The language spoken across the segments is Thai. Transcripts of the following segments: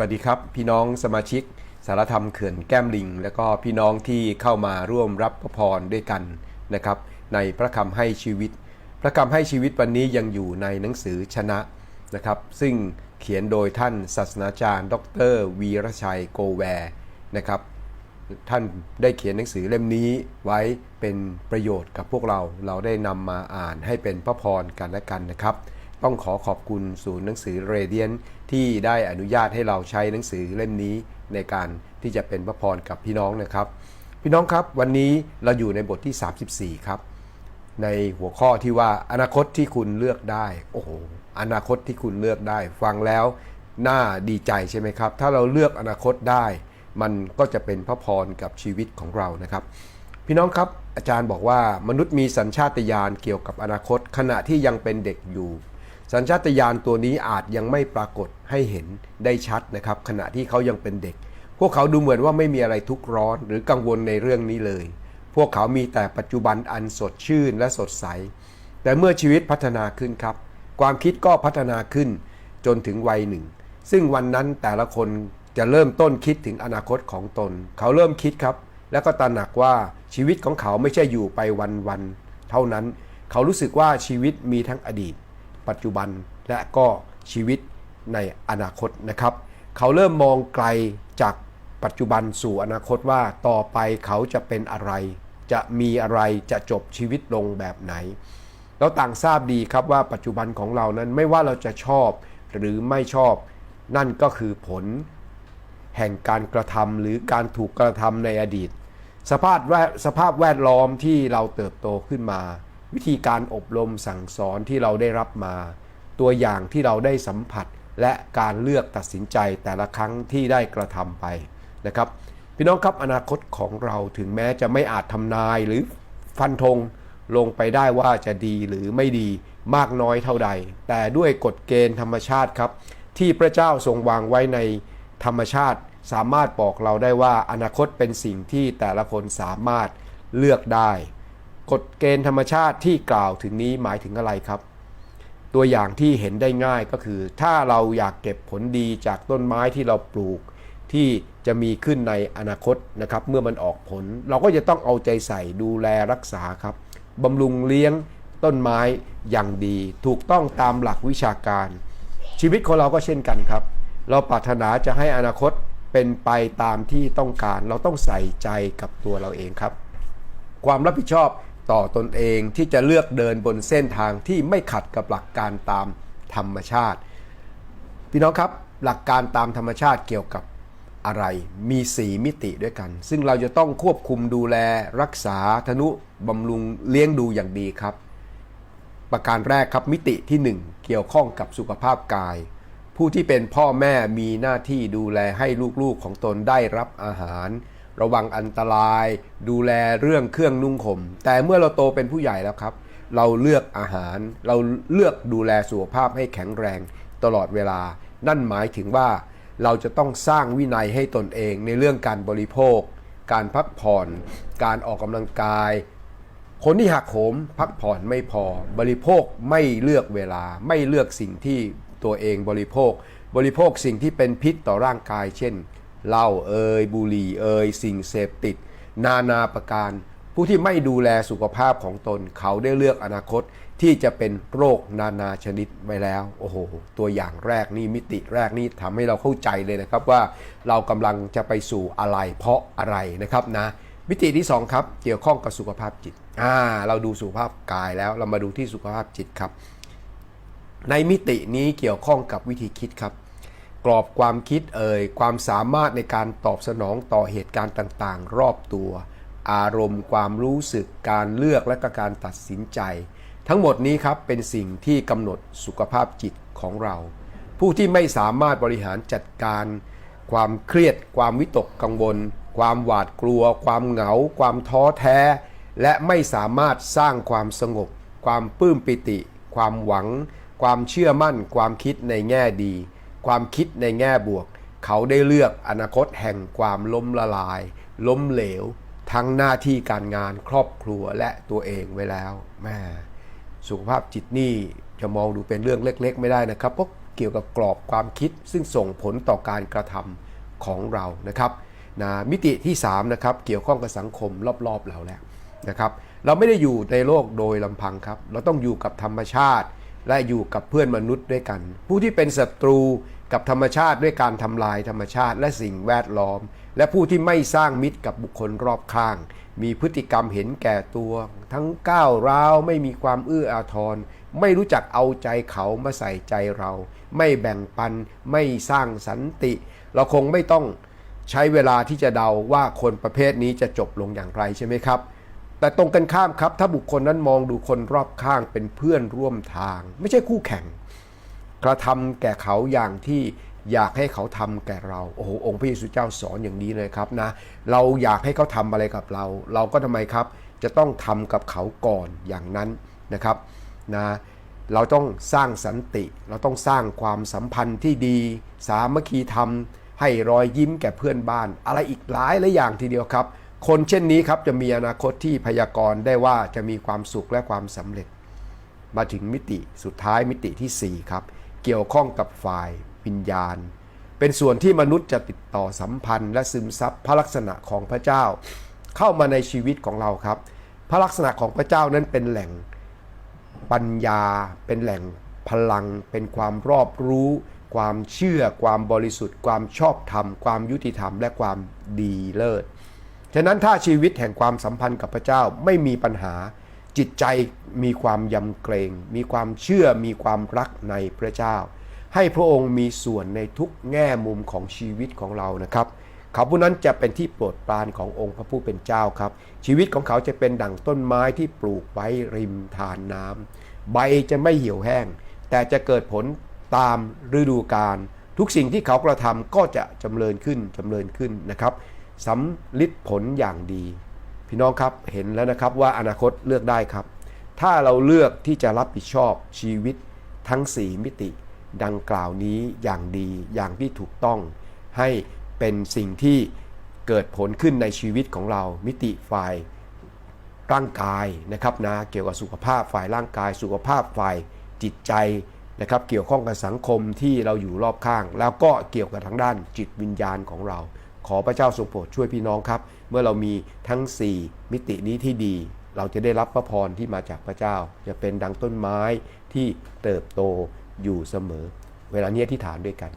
วัสดีครับ พี่น้องสมาชิก สารธรรมเขื่อนแก้มลิง และก็พี่น้องที่เข้ามาร่วมรับพระพรด้วยกันนะครับ ในพระคำให้ชีวิต พระคำให้ชีวิตวันนี้ยังอยู่ในหนังสือชนะนะครับ ซึ่งเขียนโดยท่านศาสนาจารย์ ดร วีรชัยโกแวร์นะครับท่านได้เขียนหนังสือเล่มนี้ไว้เป็นประโยชน์กับพวกเรา เราได้นำมาอ่านให้เป็นพระพรกันและกันนะครับ ต้องขอขอบคุณศูนย์หนังสือเรเดียนที่ได้อนุญาตให้เราใช้หนังสือเล่มนี้ในการที่จะเป็นพระพรกับพี่น้องนะครับ พี่น้องครับวันนี้เราอยู่ในบทที่ 34 ครับ ในหัวข้อที่ว่าอนาคตที่คุณเลือกได้ โอ้โหอนาคตที่คุณเลือกได้ ฟังแล้วน่าดีใจใช่ไหมครับ ถ้าเราเลือกอนาคตได้ มันก็จะเป็นพระพรกับชีวิตของเรานะครับ พี่น้องครับอาจารย์บอกว่ามนุษย์มีสัญชาตญาณเกี่ยวกับอนาคต ขณะที่ยังเป็นเด็กอยู่ สัญชาตญาณตัวนี้อาจยังไม่ปรากฏให้เห็นได้ชัดนะครับ ขณะที่เขายังเป็นเด็ก พวกเขาดูเหมือนว่าไม่มีอะไรทุกข์ร้อนหรือกังวลในเรื่องนี้เลย พวกเขามีแต่ปัจจุบันอันสดชื่นและสดใส แต่เมื่อชีวิตพัฒนาขึ้นครับ ความคิดก็พัฒนาขึ้นจนถึงวัยหนึ่ง ซึ่งวันนั้นแต่ละคนจะเริ่มต้นคิดถึงอนาคตของตน เขาเริ่มคิดครับ แล้วก็ตระหนักว่าชีวิตของเขาไม่ใช่อยู่ไปวันๆเท่านั้น เขารู้สึกว่าชีวิตมีทั้งอดีต ปัจจุบันและก็ชีวิตในอนาคตนะครับ เขาเริ่มมองไกลจากปัจจุบันสู่อนาคตว่าต่อไปเขาจะเป็นอะไร จะมีอะไรจะจบชีวิตลงแบบไหน เราต่างทราบดีครับว่าปัจจุบันของเรานั้นไม่ว่าเราจะชอบหรือไม่ชอบ นั่นก็คือผล แห่งการกระทำหรือการถูกกระทำในอดีต สภาพแวดสภาพแวดล้อมที่เราเติบโตขึ้นมา วิธีการอบรมสั่งสอนที่เราได้รับมา ตัวอย่างที่เราได้สัมผัสและการเลือกตัดสินใจแต่ละครั้งที่ได้กระทำไปนะครับ พี่น้องครับอนาคตของเราถึงแม้จะไม่อาจทำนายหรือฟันธงลงไปได้ว่าจะดีหรือไม่ดีมากน้อยเท่าใด แต่ด้วยกฎเกณฑ์ธรรมชาติครับ ที่พระเจ้าทรงวางไว้ในธรรมชาติ สามารถบอกเราได้ว่าอนาคตเป็นสิ่งที่แต่ละคนสามารถเลือกได้ กฎเกณฑ์ธรรมชาติที่กล่าวถึงนี้หมายถึงอะไรครับ ตัวอย่างที่เห็นได้ง่ายก็คือ ถ้าเราอยากเก็บผลดีจากต้นไม้ที่เราปลูก ที่จะมีขึ้นในอนาคตนะครับ เมื่อมันออกผล เราก็จะต้องเอาใจใส่ดูแลรักษาครับบำรุงเลี้ยงต้นไม้อย่างดี ถูกต้องตามหลักวิชาการ ชีวิตของเราก็เช่นกันครับ เราปรารถนาจะให้อนาคตเป็นไปตามที่ต้องการ เราต้องใส่ใจกับตัวเราเองครับ ความรับผิดชอบ ต่อตนเองที่จะเลือกเดินบนเส้นทางที่ไม่ขัดกับหลักการตามธรรมชาติ พี่น้องครับหลักการตามธรรมชาติเกี่ยวกับอะไรมี4มิติด้วยกัน ซึ่งเราจะต้องควบคุมดูแลรักษาธนุบำรุงเลี้ยงดูอย่างดีครับ ประการแรกครับมิติที่ 1 เกี่ยวข้องกับสุขภาพกาย ผู้ที่เป็นพ่อแม่มีหน้าที่ดูแลให้ลูกๆของตนได้รับอาหาร ระวังอันตราย ดูแลเรื่องเครื่องนุ่งห่มแต่เมื่อเราโตเป็นผู้ใหญ่แล้วครับ เราเลือกอาหาร เราเลือกดูแลสุขภาพให้แข็งแรงตลอดเวลา นั่นหมายถึงว่าเราจะต้องสร้างวินัยให้ตนเองในเรื่องการบริโภค การพักผ่อน การออกกำลังกาย คนที่หักโหมพักผ่อนไม่พอ บริโภคไม่เลือกเวลา ไม่เลือกสิ่งที่ตัวเองบริโภค บริโภคสิ่งที่เป็นพิษต่อร่างกาย เช่น เหล้าเอ่ยบุหรี่เอ่ยสิ่งเสพติด นานาประการ ผู้ที่ไม่ดูแลสุขภาพของตนเขาได้เลือกอนาคตที่จะเป็นโรคนานาชนิดไว้แล้ว โอ้โห ตัวอย่างแรกนี่มิติแรกนี่ทำให้เราเข้าใจเลยนะครับว่าเรากำลังจะไปสู่อะไรเพราะอะไรนะครับนะมิติที่ 2 ครับ เกี่ยวข้องกับสุขภาพจิตอ่าเราดูสุขภาพกายแล้วเรามาดูที่สุขภาพจิตครับ ในมิตินี้เกี่ยวข้องกับวิธีคิดครับ กรอบความคิดเอ่ยความสามารถในการตอบสนองต่อเหตุการณ์ต่างๆ รอบตัว อารมณ์ความรู้สึกการเลือกและก็การตัดสินใจ ทั้งหมดนี้ครับเป็นสิ่งที่กำหนดสุขภาพจิตของเรา ผู้ที่ไม่สามารถบริหารจัดการ ความเครียด ความวิตกกังวล ความหวาดกลัว ความเหงา ความท้อแท้ และไม่สามารถสร้างความสงบ ความปลื้มปิติ ความหวัง ความเชื่อมั่น ความคิดในแง่ดี ความคิดในแง่บวก เขาได้เลือกอนาคตแห่งความล้มละลาย ล้มเหลว ทั้งหน้าที่การงานครอบครัวและตัวเองไว้แล้วแม่สุขภาพจิตนี่จะมองดูเป็นเรื่องเล็ก ๆ ไม่ได้นะครับเพราะเกี่ยวกับกรอบความคิดซึ่งส่งผลต่อการกระทำของเรานะครับนะมิติที่3นะครับเกี่ยวข้องกับสังคมรอบๆเราแล้วนะครับ เราไม่ได้อยู่ในโลกโดยลำพังครับ เราต้องอยู่กับธรรมชาติ และอยู่กับเพื่อนมนุษย์ด้วยกัน ผู้ที่เป็นศัตรูกับธรรมชาติด้วยการทำลายธรรมชาติและสิ่งแวดล้อม และผู้ที่ไม่สร้างมิตรกับบุคคลรอบข้าง มีพฤติกรรมเห็นแก่ตัว ทั้งก้าวร้าวไม่มีความเอื้ออาทร ไม่รู้จักเอาใจเขามาใส่ใจเรา ไม่แบ่งปันไม่สร้างสันติ เราคงไม่ต้องใช้เวลาที่จะเดาว่าคนประเภทนี้จะจบลงอย่างไรใช่ไหมครับ แต่ตรงกันข้ามครับ ถ้าบุคคลนั้นมองดูคนรอบข้างเป็นเพื่อนร่วมทาง ไม่ใช่คู่แข่ง กระทำแก่เขาอย่างที่อยากให้เขาทำแก่เราโอ้โหองค์พระเยซูเจ้าสอนอย่างนี้เลยครับนะ เราอยากให้เขาทำอะไรกับเรา เราก็ทำไมครับ จะต้องทำกับเขาก่อนอย่างนั้นนะครับนะเราต้องสร้างสันติ เราต้องสร้างความสัมพันธ์ที่ดี สามัคคีธรรม ให้รอยยิ้มแก่เพื่อนบ้าน อะไรอีกหลายหลายอย่างทีเดียวครับ คนเช่นนี้ครับจะมีอนาคตที่พยากรณ์ได้ว่าจะมีความสุขและความสำเร็จ มาถึงมิติสุดท้ายมิติที่ 4 ครับ เกี่ยวข้องกับฝ่ายวิญญาณ เป็นส่วนที่มนุษย์จะติดต่อสัมพันธ์ และซึมซับพระลักษณะของพระเจ้า เข้ามาในชีวิตของเราครับ พระลักษณะของพระเจ้านั้นเป็นแหล่งปัญญา เป็นแหล่งพลัง เป็นความรอบรู้ ความเชื่อ ความบริสุทธิ์ ความชอบธรรม ความยุติธรรม และความดีเลิศ ฉะนั้นถ้าชีวิตแห่งความสัมพันธ์กับพระเจ้าไม่มีปัญหา จิตใจมีความยำเกรง มีความเชื่อมีความรักในพระเจ้า ให้พระองค์มีส่วนในทุกแง่มุมของชีวิตของเรานะครับ เขาผู้นั้นจะเป็นที่โปรดปรานขององค์พระผู้เป็นเจ้าครับ ชีวิตของเขาจะเป็นดั่งต้นไม้ที่ปลูกไว้ริมทานน้ำใบจะไม่เหี่ยวแห้ง แต่จะเกิดผลตามฤดูกาลทุกสิ่งที่เขากระทำก็จะจำเริญขึ้นจำเริญขึ้นนะครับ สำลิดผลอย่างดี พี่น้องครับเห็นแล้วนะครับว่าอนาคตเลือกได้ครับ ถ้าเราเลือกที่จะรับผิดชอบชีวิตทั้ง 4 มิติ ดังกล่าวนี้อย่างดีอย่างที่ถูกต้อง ให้เป็นสิ่งที่เกิดผลขึ้นในชีวิตของเรา มิติฝ่ายร่างกายนะครับนะเกี่ยวกับสุขภาพฝ่ายร่างกาย สุขภาพฝ่ายจิตใจนะครับเกี่ยวข้องกับสังคมที่เราอยู่รอบข้าง แล้วก็เกี่ยวกับทางด้านจิตวิญญาณของเรา ขอพระเจ้าทรงโปรดช่วยพี่น้องครับ เมื่อเรามีทั้ง 4 มิตินี้ที่ดี เราจะได้รับพระพรที่มาจากพระเจ้า จะเป็นดังต้นไม้ที่เติบโตอยู่เสมอ เวลานี้ที่ฐานด้วยกัน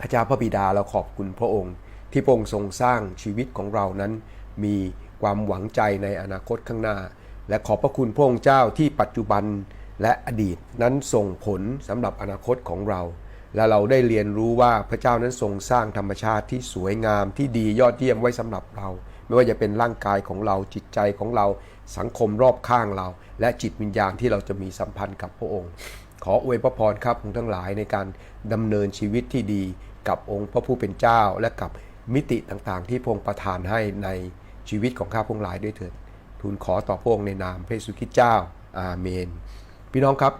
พระเจ้าพระบิดาเราขอบคุณพระองค์ ที่พระองค์ทรงสร้างชีวิตของเรานั้น มีความหวังใจในอนาคตข้างหน้า และขอบพระคุณพระองค์เจ้าที่ปัจจุบันและอดีตนั้นส่งผลสำหรับอนาคตของเรา และเราได้เรียนรู้ว่าพระเจ้านั้นทรงสร้างธรรมชาติที่สวยงามที่ดียอดเยี่ยมไว้สำหรับเรา ไม่ว่าจะเป็นร่างกายของเราจิตใจของเราสังคมรอบข้างเรา และจิตวิญญาณที่เราจะมีสัมพันธ์กับพระองค์ ขออวยพระพรครับทุกทั้งหลายในการดำเนินชีวิตที่ดีกับองค์พระผู้เป็นเจ้า และกับมิติต่างๆ ที่พระองค์ประทานให้ในชีวิตของข้าพงหลายด้วยเถิดทูลขอต่อพระองค์ในนามพระเยซูคริสต์เจ้าอาเมน พี่น้องครับ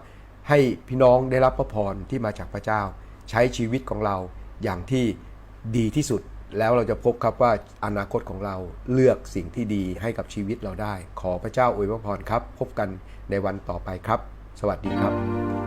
ให้พี่น้องได้รับพระพรที่มาจากพระเจ้า ใช้ชีวิตของเราอย่างที่ดีที่สุด แล้วเราจะพบครับว่าอนาคตของเราเลือกสิ่งที่ดีให้กับชีวิตเราได้ ขอพระเจ้าอวยพระพรครับ พบกันในวันต่อไปครับ สวัสดีครับ